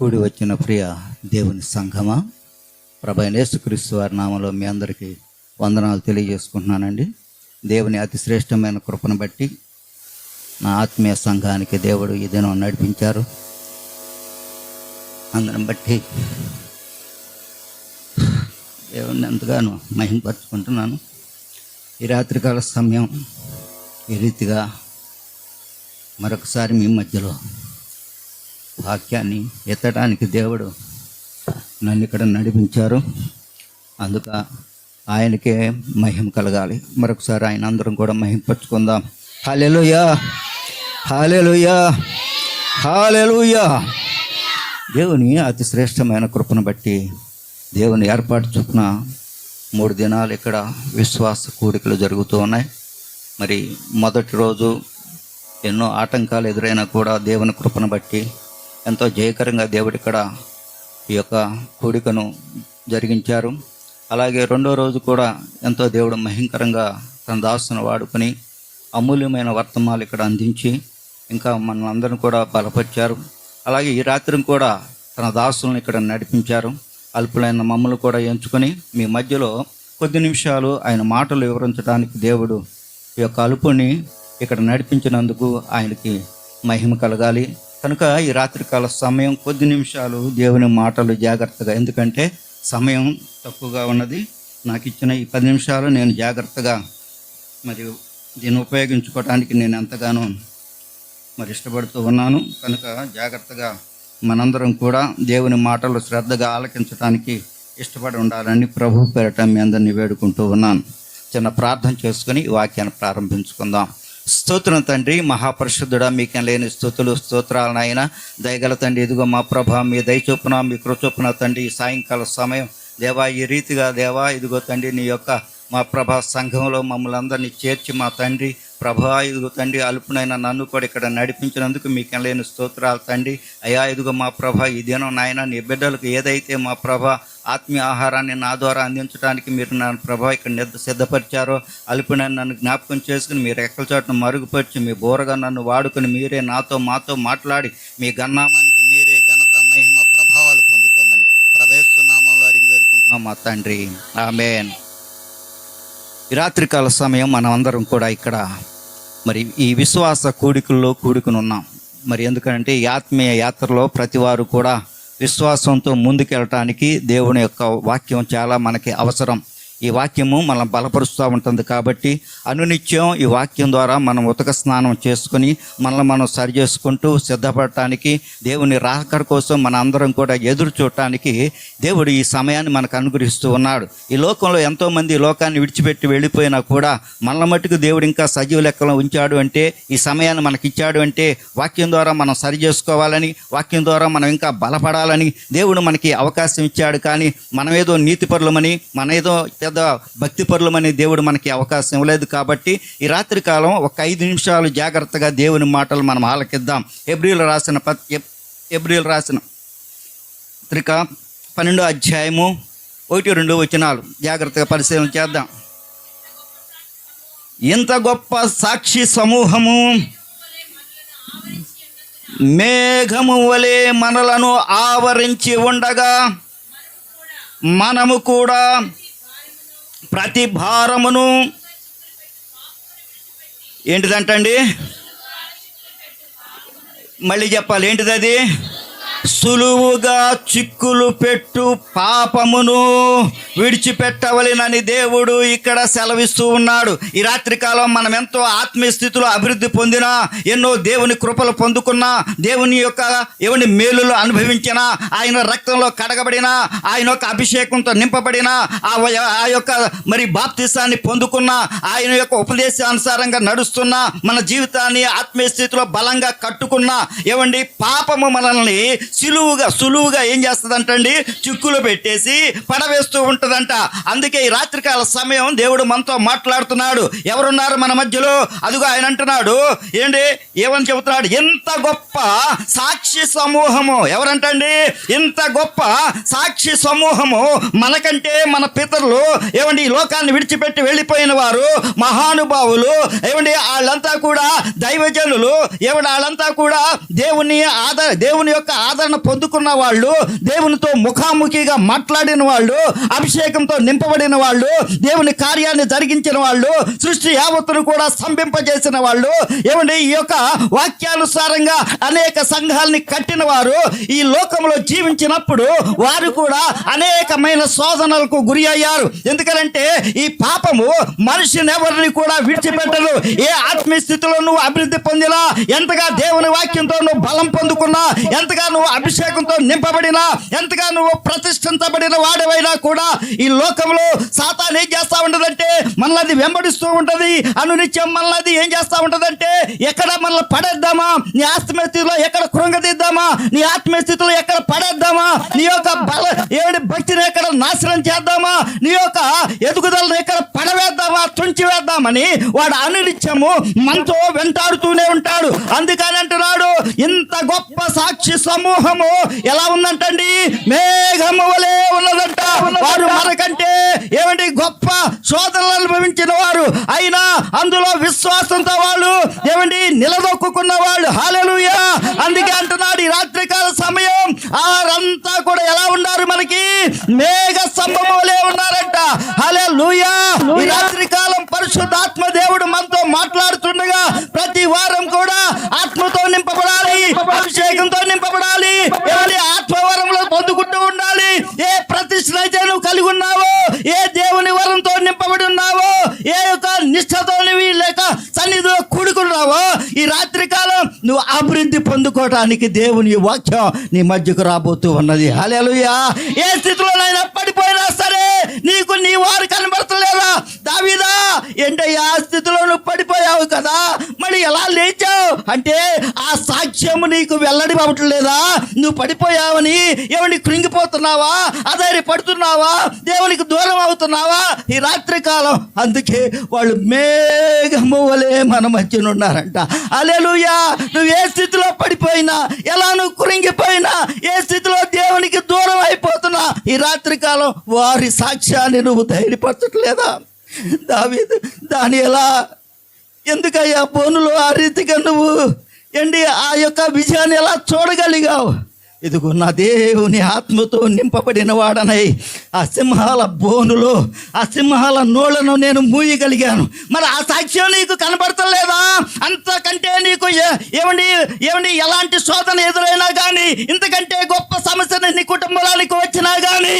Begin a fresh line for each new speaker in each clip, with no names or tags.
కూడి వచ్చిన ప్రియ దేవుని సంఘమా? ప్రభైన యేసుక్రీస్తు వారి నామంలో మీ అందరికీ వందనాలు తెలియజేసుకుంటున్నానండి. దేవుని అతి శ్రేష్టమైన కృపను బట్టి నా ఆత్మీయ సంఘానికి దేవుడు ఈ దినం నడిపించారు. అందరం బట్టి దేవుణ్ణి ఎంతగానో మహింపరుచుకుంటున్నాను. ఈ రాత్రికాల సమయం ఈ రీతిగా మరొకసారి మీ మధ్యలో వాక్యాన్ని ఎత్తడానికి దేవుడు నన్ను ఇక్కడ నడిపించారు. అందుక ఆయనకే మహిమ కలగాలి. మరొకసారి ఆయన అందరం కూడా మహింపరుచుకుందాం. హాలెలుయా హాలెలుయా హాలెలుయా దేవుని అతి శ్రేష్టమైన కృపను బట్టి దేవుని ఏర్పాటు చొప్పున మూడు దినాలు ఇక్కడ విశ్వాస కూడికలు జరుగుతూ ఉన్నాయి. మరి మొదటి రోజు ఎన్నో ఆటంకాలు ఎదురైనా కూడా దేవుని కృపను బట్టి ఎంతో జయకరంగా దేవుడు ఇక్కడ ఈ యొక్క కూడికను జరిగించారు. అలాగే రెండో రోజు కూడా ఎంతో దేవుడు మహింకరంగా తన దాసును వాడుకొని అమూల్యమైన వర్తమాలు ఇక్కడ అందించి ఇంకా మనందరిని కూడా బలపరిచారు. అలాగే ఈ రాత్రిని కూడా తన దాసులను ఇక్కడ నడిపించారు. అల్పులైన మమ్మల్ని కూడా ఎంచుకొని మీ మధ్యలో కొద్ది నిమిషాలు ఆయన మాటలు వివరించడానికి దేవుడు ఈ యొక్క అలుపుని ఇక్కడ నడిపించినందుకు ఆయనకి మహిమ కలగాలి. కనుక ఈ రాత్రికాల సమయం కొద్ది నిమిషాలు దేవుని మాటలు జాగ్రత్తగా. ఎందుకంటే సమయం తక్కువగా ఉన్నది. నాకు ఇచ్చిన ఈ పది నిమిషాలు నేను జాగ్రత్తగా మరి దీన్ని ఉపయోగించుకోవడానికి నేను ఎంతగానో మరి ఇష్టపడుతూ ఉన్నాను. కనుక జాగ్రత్తగా మనందరం కూడా దేవుని మాటలు శ్రద్ధగా ఆలకించడానికి ఇష్టపడి ఉండాలని ప్రభు పేరట మీ అందరినీ వేడుకుంటూ ఉన్నాను. చిన్న ప్రార్థన చేసుకుని వాక్యాన్ని ప్రారంభించుకుందాం. స్తోత్రం తండ్రి మహాపరిశుద్ధుడా మీకు లేని స్థుతులు స్తోత్రాలనైనా దయగల తండ్రి ఇదిగో మా ప్రభ మీ దయచొప్పున మీ కృచొప్పున తండ్రి ఈ సాయంకాల సమయం. దేవా ఈ రీతిగా దేవా ఇదిగో తండ్రి నీ యొక్క మా ప్రభా సంఘంలో మమ్మల్ని అందరినీ చేర్చి మా తండ్రి ప్రభా ఇదిగో తండ్రి అల్పునైన నన్ను కూడా ఇక్కడ నడిపించినందుకు మీకు లేని స్తోత్రాలు తండ్రి. అయా ఇదిగో మా ప్రభ ఈ దినం నాయన నీ బిడ్డలకు ఏదైతే మా ప్రభ ఆత్మీయ ఆహారాన్ని నా ద్వారా అందించడానికి మీరు నా ప్రభా ఇక్కడ నిద్ర సిద్ధపరిచారో అలుపునైనా నన్ను జ్ఞాపకం చేసుకుని మీరు ఎక్కల చోటను మరుగుపరిచి మీ బోరగా నన్ను వాడుకుని మీరే నాతో మాతో మాట్లాడి మీ గన్నామానికి మీరే ఘనత మహిమ ప్రభావాలు పొందుకోమని. ప్రవేశనామంలో అడిగి వేడుకుంటున్నాం మా తండ్రి. ఆమెన్. రాత్రికాల సమయం మనం అందరం కూడా ఇక్కడ మరి ఈ విశ్వాస కూడికల్లో కూడుకుని ఉన్నాం. మరి ఎందుకంటే ఈ ఆత్మీయ యాత్రలో ప్రతి వారు కూడా విశ్వాసంతో ముందుకెళ్ళటానికి దేవుని యొక్క వాక్యం చాలా మనకి అవసరం. ఈ వాక్యము మనం బలపరుస్తూ ఉంటుంది కాబట్టి అనునిత్యం ఈ వాక్యం ద్వారా మనం ఉతక స్నానం చేసుకుని మనల్ని మనం సరి చేసుకుంటూ సిద్ధపడటానికి దేవుని రాకడ కోసం మన అందరం కూడా ఎదురు చూడటానికి దేవుడు ఈ సమయాన్ని మనకు అనుగ్రహిస్తూ ఉన్నాడు. ఈ లోకంలో ఎంతోమంది లోకాన్ని విడిచిపెట్టి వెళ్ళిపోయినా కూడా మనల మట్టుకు దేవుడు ఇంకా సజీవ లెక్కలో ఉంచాడు అంటే ఈ సమయాన్ని మనకి ఇచ్చాడు అంటే వాక్యం ద్వారా మనం సరి చేసుకోవాలని వాక్యం ద్వారా మనం ఇంకా బలపడాలని దేవుడు మనకి అవకాశం ఇచ్చాడు. కానీ మనమేదో నీతిపరులమని మన ఏదో పెద్ద భక్తిపరులమని దేవుడు మనకి అవకాశం ఇవ్వలేదు కాబట్టి ఈ రాత్రి కాలం ఒక ఐదు నిమిషాలు జాగ్రత్తగా దేవుని మాటలు మనం ఆలకిద్దాం. ఎబ్రిల్ రాసిన పత్ ఎబ్రిల్ రాసిన పత్రిక పన్నెండో అధ్యాయము ఒకటి రెండు వచనాలు. జాగ్రత్తగా పరిశీలన చేద్దాం. ఇంత గొప్ప సాక్షి సమూహము మేఘము వలె మనలను ఆవరించి ఉండగా మనము కూడా ప్రతి భారమును ఏంటిదంటండి? మళ్ళీ చెప్పాలి. ఏంటిది అది సులువుగా చిక్కులు పెట్టు పాపమును విడిచిపెట్టవలెనని దేవుడు ఇక్కడ సెలవిస్తూ ఉన్నాడు. ఈ రాత్రికాలం మనం ఎంతో ఆత్మీయ స్థితిలో అభివృద్ధి పొందినా ఎన్నో దేవుని కృపలు పొందుకున్నా దేవుని యొక్క ఎవని మేలులు అనుభవించిన ఆయన రక్తంలో కడగబడిన ఆయన యొక్క అభిషేకంతో నింపబడిన ఆ ఆ యొక్క మరి బాప్తిసాన్ని పొందుకున్న ఆయన యొక్క ఉపదేశానుసారంగా నడుస్తున్న మన జీవితాన్ని ఆత్మీయ స్థితిలో బలంగా కట్టుకున్న ఏమండి? పాపము మనల్ని సులువుగా సులువుగా ఏం చేస్తుందంటండి? చిక్కులు పెట్టేసి పడవేస్తూ ఉంటుందంట. అందుకే ఈ రాత్రికాల సమయం దేవుడు మనతో మాట్లాడుతున్నాడు. ఎవరున్నారు మన మధ్యలో? అదిగో ఆయన అంటున్నాడు. ఏంటి? ఏమని చెబుతున్నాడు? ఎంత గొప్ప సాక్షి సమూహము. ఎవరంటండి? ఇంత గొప్ప సాక్షి సమూహము మనకంటే మన పితరులు ఏమండి ఈ లోకాన్ని విడిచిపెట్టి వెళ్ళిపోయిన వారు మహానుభావులు ఏమండి వాళ్ళంతా కూడా దైవజనులు ఏమండి వాళ్ళంతా కూడా దేవుని ఆధార దేవుని యొక్క ఆధార ఆదరణ పొందుకున్న వాళ్ళు దేవునితో ముఖాముఖిగా మాట్లాడిన వాళ్ళు అభిషేకంతో నింపబడిన వాళ్ళు దేవుని కార్యాన్ని జరిగించిన వాళ్ళు సృష్టి యావత్తును కూడా స్తంభింపజేసిన వాళ్ళు ఏమండి? ఈ యొక్క వాక్యానుసారంగా అనేక సంఘాలని కట్టిన వారు ఈ లోకంలో జీవించినప్పుడు వారు కూడా అనేకమైన శోధనలకు గురి అయ్యారు. ఎందుకంటే ఈ పాపము మనిషిని ఎవరిని కూడా విడిచిపెట్టరు ఏ ఆత్మీయ స్థితిలో నువ్వు అభివృద్ధి పొందినా ఎంతగా దేవుని వాక్యంతో నువ్వు బలం పొందుకున్నా ఎంతగా నువ్వు అభిషేకంతో నింపబడిన ఎంతగా నువ్వు ప్రతిష్ఠించబడిన వాడవైనా కూడా ఈ లోకంలో సాతాన్ ఏం చేస్తా ఉంటదంటే మనల్ని వెంబడిస్తూ ఉంటుంది. అనునిత్యం మనల్ని ఏం చేస్తా ఉంటుందంటే ఎక్కడ మనల్ని పడేద్దామా? నీ ఆత్మీయ స్థితిలో ఎక్కడ కృంగదీద్దామా? నీ ఆత్మీయ స్థితిలో ఎక్కడ పడేద్దామా? నీ యొక్క బల ఏమిటి భక్తిని ఎక్కడ నాశనం చేద్దామా? నీ యొక్క ఎదుగుదలను ఎక్కడ పడవేద్దామా? తుంచి వేద్దామని వాడు అనునిత్యము మనతో వెంటాడుతూనే ఉంటాడు. అందుకని అంటున్నాడు ఇంత గొప్ప సాక్షి సమూహము ఎలా ఉందంటండి? మేఘము వలె ఉన్నదంట. వారు మనకంటే ఏమండి గొప్ప శోధనలు అనుభవించిన వారు. అయినా అందులో విశ్వాసంతో వాళ్ళు ఏమండి నిలదొక్కున్న వాళ్ళు. హాలెలుయా అందుకే అంటున్నాడు ఈ రాత్రికాల సమయం వారంతా కూడా ఎలా ఉన్నారు మనకి? మేఘ స్తంభం వలె ఉన్నారంట. హాలెలుయా ఈ రాత్రికాలం పరిశుద్ధాత్మ దేవుడు మనతో మాట్లాడుతుండగా ప్రతి వారం కూడా ఆత్మతో నింపబడాలి అభిషేకంతో నింపబడాలి. ఎవరి ఆత్మవరంలో పొందుకుంటూ ఉండాలి? ఏ ప్రతిష్ట అయితే నువ్వు కలిగి ఉన్నావో? ఏ దేవుని వరంతో నింపబడి ఉన్నావో? ఏ యొక్క నిష్ఠతో లేక సన్నిధిలో కూడుకున్నావో? ఈ రాత్రి కాలం నువ్వు అభివృద్ధి పొందుకోవటానికి దేవుని వాక్యం నీ మధ్యకు రాబోతూ ఉన్నది. హల్లెలూయా. ఏ స్థితిలోనైనా పడిపోయినా సరే నీకు నీ వారు కనబడతలేదా దావీదా ఏంటయ్యా ఆ స్థితిలో నువ్వు పడిపోయావు కదా. మరి ఎలా లేచావు? అంటే ఆ సాక్ష్యము నీకు వెల్లడి అవ్వట్లేదా నువ్వు పడిపోయావని ఏమని కృంగిపోతున్నావా? అధైర్య పడుతున్నావా దేవునికి దూరం అవుతున్నావా? ఈ రాత్రి కాలం. అందుకే వాళ్ళు మేఘము వలె మన మధ్యన ఉన్నారంట. అలెలుయా నువ్వు ఏ స్థితిలో పడిపోయినా ఎలా నువ్వు కృంగిపోయినా ఏ స్థితిలో దేవునికి దూరం అయిపోతున్నా ఈ రాత్రి కాలం వారి సాక్ష్యాన్ని నువ్వు ధైర్యపరచట్లేదా దావీదు దాని ఎలా ఎందుకయ్యా బోనులో ఆ రీతిగా నువ్వు ఏంటి ఆ యొక్క విజయాన్ని ఎలా చూడగలిగావు? ఇదిగో నా దేవుని ఆత్మతో నింపబడిన వాడనై ఆ సింహాల బోనులో ఆ సింహాల నోళ్ళను నేను మూయగలిగాను. మరి ఆ సాక్ష్యం నీకు కనబడతలేదా? అంతకంటే నీకు ఏమండి ఏమండి ఎలాంటి శోధన ఎదురైనా కానీ ఇంతకంటే గొప్ప సమస్యను నీ కుటుంబానికి వచ్చినా కానీ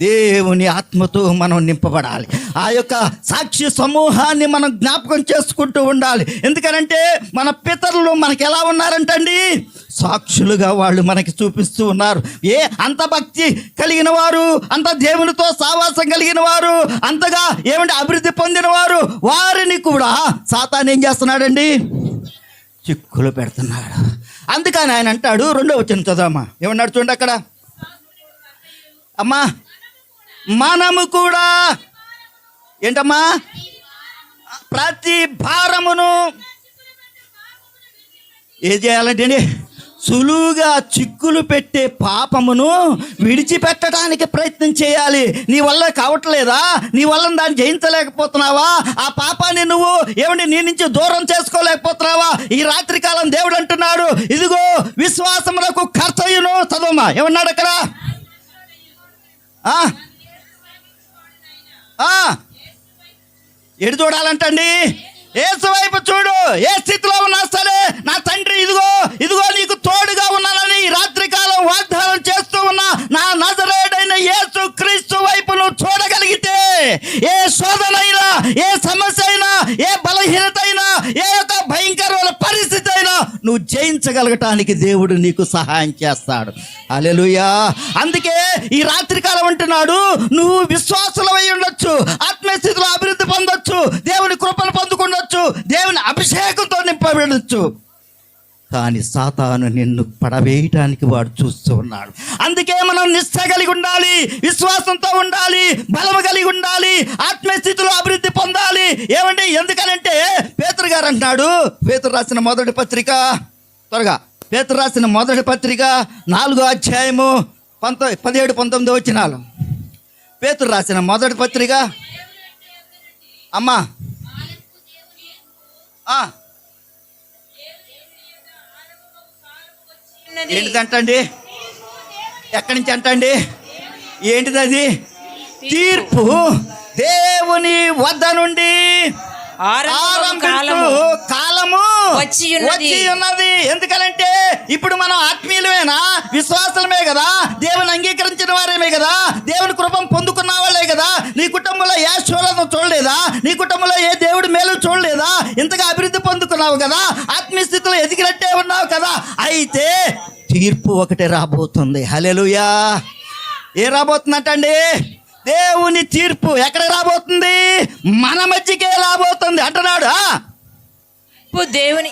దేవుని ఆత్మతో మనం నింపబడాలి. ఆ యొక్క సాక్షి సమూహాన్ని మనం జ్ఞాపకం చేసుకుంటూ ఉండాలి. ఎందుకనంటే మన పితరులు మనకి ఎలా ఉన్నారంటండి? సాక్షులుగా వాళ్ళు మనకి చూపిస్తూ ఉన్నారు. ఏ అంత భక్తి కలిగిన వారు అంత దేవునితో సావాసం కలిగిన వారు అంతగా ఏమంటే అభివృద్ధి పొందిన వారు వారిని కూడా సాతాన్ ఏం చేస్తున్నాడండి? చిక్కులు పెడుతున్నాడు. అందుకని ఆయన అంటాడు రెండో వచ్చిన చదవమ్మా. ఏమన్నాడు చూడండి అక్కడ? అమ్మా మనము కూడా. ఏంటమ్మా? ప్రతి భారమును ఏం చేయాలంటే సులువుగా చిక్కులు పెట్టే పాపమును విడిచిపెట్టడానికి ప్రయత్నం చేయాలి. నీ వల్ల కావట్లేదా? నీ వల్ల దాన్ని జయించలేకపోతున్నావా? ఆ పాపాన్ని నువ్వు ఏమంటే నీ నుంచి దూరం చేసుకోలేకపోతున్నావా? ఈ రాత్రి కాలం దేవుడు అంటున్నాడు ఇదిగో విశ్వాసములకు కర్తయును చదవమా ఏమన్నాడు అక్కడ? ఆ? చూడాలంటండి? ఏసు వైపు చూడు. ఏ స్థితిలో ఉన్నా సరే నా తండ్రి ఇదిగో ఇదిగో నీకు తోడుగా ఉన్నానని ఈ రాత్రి కాలం వాగ్దానం చేస్తూ ఉన్నా నా నజరేడైన యేసు క్రీస్తు వైపు నువ్వు చూడగలిగితే ఏ శోధనైనా ఏ సమస్య అయినా ఏ బలహీనత అయినా ఏ యొక్క భయంకరమైన పరిస్థితి అయినా నువ్వు జయించగలగటానికి దేవుడు నీకు సహాయం చేస్తాడు. అలెలుయా అందుకే ఈ రాత్రికాలం అంటున్నాడు నువ్వు విశ్వాసం దేవుని కృపను పొందుకుండొచ్చు దేవుని అభిషేకంతో నింపబడచ్చు. కానీ సాతాను నిన్ను పడవేయటానికి వాడు చూస్తూ ఉన్నాడు. అందుకే మనం నిష్ట కలిగి ఉండాలి విశ్వాసంతో ఉండాలి బలము కలిగి ఉండాలి ఆత్మస్థితిలో అభివృద్ధి పొందాలి. ఏమంటే ఎందుకనంటే పేతురు గారు అంటున్నాడు పేతురు రాసిన మొదటి పత్రిక త్వరగా. పేతురు రాసిన మొదటి పత్రిక నాలుగో అధ్యాయము పంతొమ్మిది పదిహేడు పంతొమ్మిది వచ్చినాలు పేతురు రాసిన మొదటి పత్రిక అమ్మా. ఏంటిదంటండి ఎక్కడి నుంచి అంటండి? ఏంటిది అది? తీర్పు. దేవుని వద్ద నుండి
కాలము వచ్చి ఉన్నది.
వచ్చి ఉన్నది ఎందుకనంటే ఇప్పుడు మనం ఆత్మీయులమేనా? విశ్వాసలమే కదా? చూడలేదా నీ కుటుంబంలో ఏ దేవుడు మేలు చూడలేదా? ఇంతగా అభివృద్ధి పొందుకున్నావు కదా? ఆత్మీయ స్థితిలో ఎదిగినట్టే ఉన్నావు కదా? అయితే తీర్పు ఒకటే రాబోతుంది. హలెలుయా ఏ రాబోతుందంటండి? దేవుని తీర్పు ఎక్కడ రాబోతుంది? మన మధ్యకే రాబోతుంది అంటున్నాడు.
దేవుని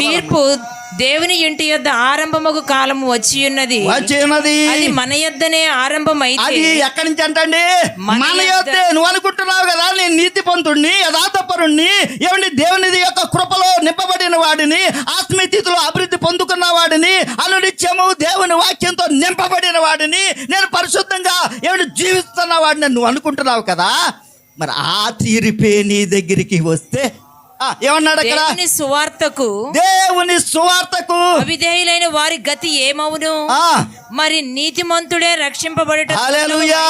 తీర్పు దేవుని ఇంటి యొద్ద ఆరంభమగు కాలము వచ్చి ఉన్నది.
వచ్చి ఉన్నది.
అది మన యొద్దనే ఆరంభమైతే
అది ఎక్కడి నుంచి అంటండి?
మన యొద్ద-
నువ్వు అనుకుంటున్నావు కదా నేను నీతిపంతుణ్ణి యథార్థపరుణ్ణి ఏమండి దేవుని యొక్క కృపలో నింపబడిన వాడిని ఆత్మీయతలో అభివృద్ధి పొందుకున్న వాడిని అనునిత్యము దేవుని వాక్యంతో నింపబడిన వాడిని నేను పరిశుద్ధంగా ఏమిటి జీవిస్తున్న వాడిని నువ్వు అనుకుంటున్నావు కదా? మరి ఆ తీరిపే నీ దగ్గరికి వస్తే ఏమన్నాడు అక్కడ?
దేవుని సువార్తకు
దేవుని సువార్తకు.
అవిధేయులైన వారి గతి ఏమవును?
ఆ.
మరి నీతిమంతుడే రక్షింపబడట
హల్లెలూయా.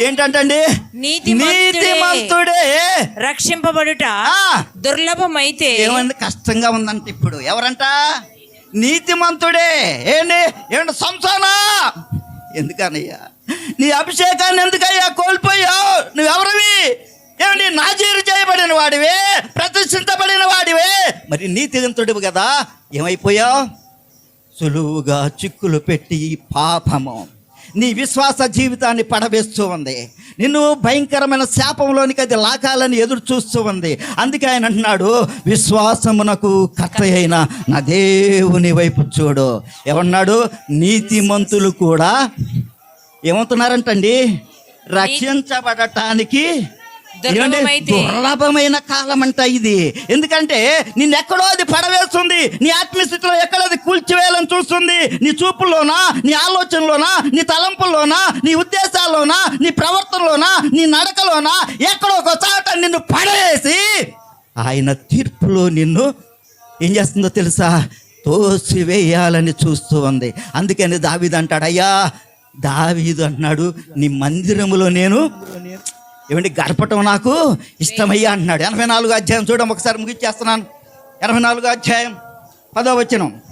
ఏంటంటండి?
నీతిమంతుడే. రక్షింపబడుట. దుర్లభమైతే
ఏమంది? కష్టంగా ఉందంట ఇప్పుడు. ఎవరంట? నీతిమంతుడే. ఏంటి ఏమంటే సంసానా ఎందుకనయ్యా నీ అభిషేకాన్ని ఎందుకయ్యా కోల్పోయావు? నువ్వెవరివి? ఏమండి? నాజీరు చేయబడిన వాడివే. వాడివే మరి నీతివంతుడివి కదా. ఏమైపోయావు? సులువుగా చిక్కులు పెట్టి పాపము. నీ విశ్వాస జీవితాన్ని పడవేస్తూ ఉంది. నిన్ను భయంకరమైన శాపంలోనికి అది లాకాలని ఎదురు చూస్తూ ఉంది. అందుకే ఆయన అంటున్నాడు విశ్వాసమునకు కర్త అయిన నా దేవుని వైపు చూడు. ఏమన్నాడు నీతిమంతులు కూడా ఏమవుతున్నారంటండి రక్షించబడటానికి. దుర్లభమైన కాలం అంట ఇది. ఎందుకంటే నిన్నెక్కడో అది పడవేస్తుంది. నీ ఆత్మస్థితిలో ఎక్కడో అది కూల్చివేయాలని చూస్తుంది. నీ చూపుల్లోనా నీ ఆలోచనలోనా నీ తలంపుల్లోనా నీ ఉద్దేశాల్లోనా నీ ప్రవర్తనలోనా నీ నడకలోనా ఎక్కడో ఒక చాట నిన్ను పడవేసి ఆయన తీర్పులో నిన్ను ఏం చేస్తుందో తెలుసా? తోసివేయాలని చూస్తూ ఉంది. అందుకని దావీదు అంటాడు అయ్యా దావీదు అన్నాడు నీ మందిరములో నేను ఏమండి గడపటం నాకు? ఇష్టమయ్యా అంటున్నాడు. ఎనభై నాలుగు అధ్యాయం చూడడం ఒకసారి ముగించేస్తున్నాను ఎనభై నాలుగు అధ్యాయం పదో వచనం.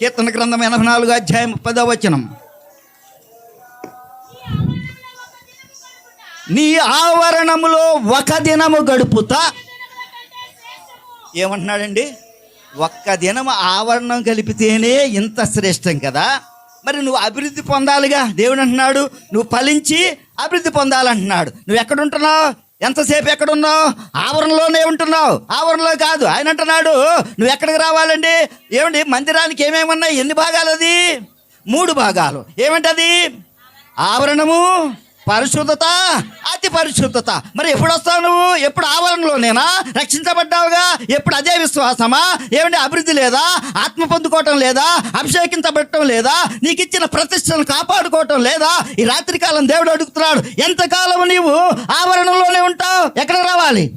కీర్తన గ్రంథం ఎనభై నాలుగు అధ్యాయం పదో వచనం. నీ ఆవరణములో ఒక దినము గడుపుతా. ఏమంటున్నాడండి? ఒక్క దినం ఆవరణం కలిపితేనే ఇంత శ్రేష్టం కదా. మరి నువ్వు అభివృద్ధి పొందాలిగా? దేవుడు అంటున్నాడు నువ్వు ఫలించి అభివృద్ధి పొందాలంటున్నాడు. నువ్వు ఎక్కడుంటున్నావు ఎంతసేపు ఎక్కడున్నావు ఆవరణలోనే ఉంటున్నావు. ఆవరణలో కాదు. ఆయన అంటున్నాడు నువ్వు ఎక్కడికి రావాలండి? ఏమండి మందిరానికి ఏమేమి ఉన్నాయి? ఎన్ని భాగాలు అది మూడు భాగాలు. ఏమిటది? ఆవరణము పరిశుద్ధత అతి పరిశుద్ధత. మరి ఎప్పుడు వస్తావు నువ్వు? ఎప్పుడు ఆవరణలోనేనా రక్షించబడ్డావుగా? ఎప్పుడు అదే విశ్వాసమా? ఏమంటే అభివృద్ధి లేదా? ఆత్మ పొందుకోవటం లేదా? అభిషేకించబడటం లేదా? నీకు ఇచ్చిన ప్రతిష్టను కాపాడుకోవటం లేదా? ఈ రాత్రికాలం దేవుడు అడుగుతున్నాడు ఎంతకాలం నీవు ఆవరణలోనే ఉంటావు? ఎక్కడ రావాలి?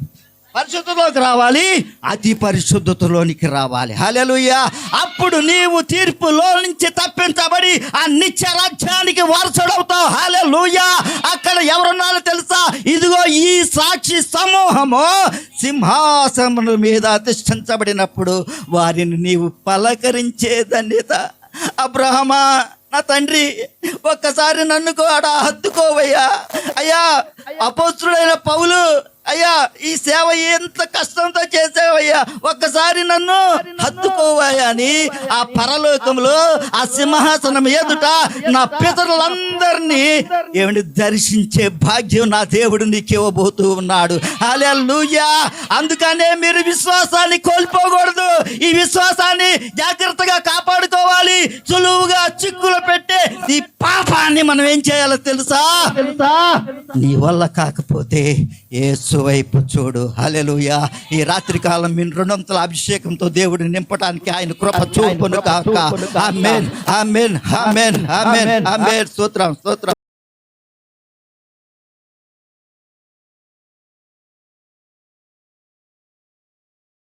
పరిశుద్ధతలోకి రావాలి అతి పరిశుద్ధతలోనికి రావాలి. హల్లెలూయా. అప్పుడు నీవు తీర్పులో నుంచి తప్పించబడి ఆ నిత్య రాజ్యానికి వారసుడవుతావు. హల్లెలూయా. అక్కడ ఎవరున్నారో తెలుసా? ఇదిగో ఈ సాక్షి సమూహము సింహాసనముల మీద అధిష్ఠించబడినప్పుడు వారిని నీవు పలకరించేదన్యత అబ్రహమా నా తండ్రి ఒక్కసారి నన్ను కూడా హత్తుకోవయ్యా. అయ్యా అపోస్తుడైన పౌలు అయ్యా ఈ సేవ ఎంత కష్టంతో చేసావయ్యా? ఒక్కసారి నన్ను హత్తుకోవాయా అని ఆ పరలోకంలో ఆ సింహాసనం ఎదుట నా పితరులందరినీ ఏమిటి దర్శించే భాగ్యం నా దేవుడు నీకు ఇవ్వబోతూ ఉన్నాడు. లూయా అందుకనే మీరు విశ్వాసాన్ని కోల్పోకూడదు. ఈ విశ్వాసాన్ని జాగ్రత్తగా కాపాడుకోవాలి సులువుగా చిక్కులు పెట్టే ఈ పాపాన్ని మనం ఏం చేయాలో తెలుసా? తెలుసా? నీ వల్ల కాకపోతే యేసు వైపు చూడు. హల్లెలూయా. ఈ రాత్రి కాలం మీ రెండొంతుల అభిషేకంతో దేవుడిని నింపడానికి ఆయన కృప చూపును కాక ఆమేన్. ఆమేన్. ఆమేన్. ఆమేన్. ఆమేన్. స్తోత్రం స్తోత్రం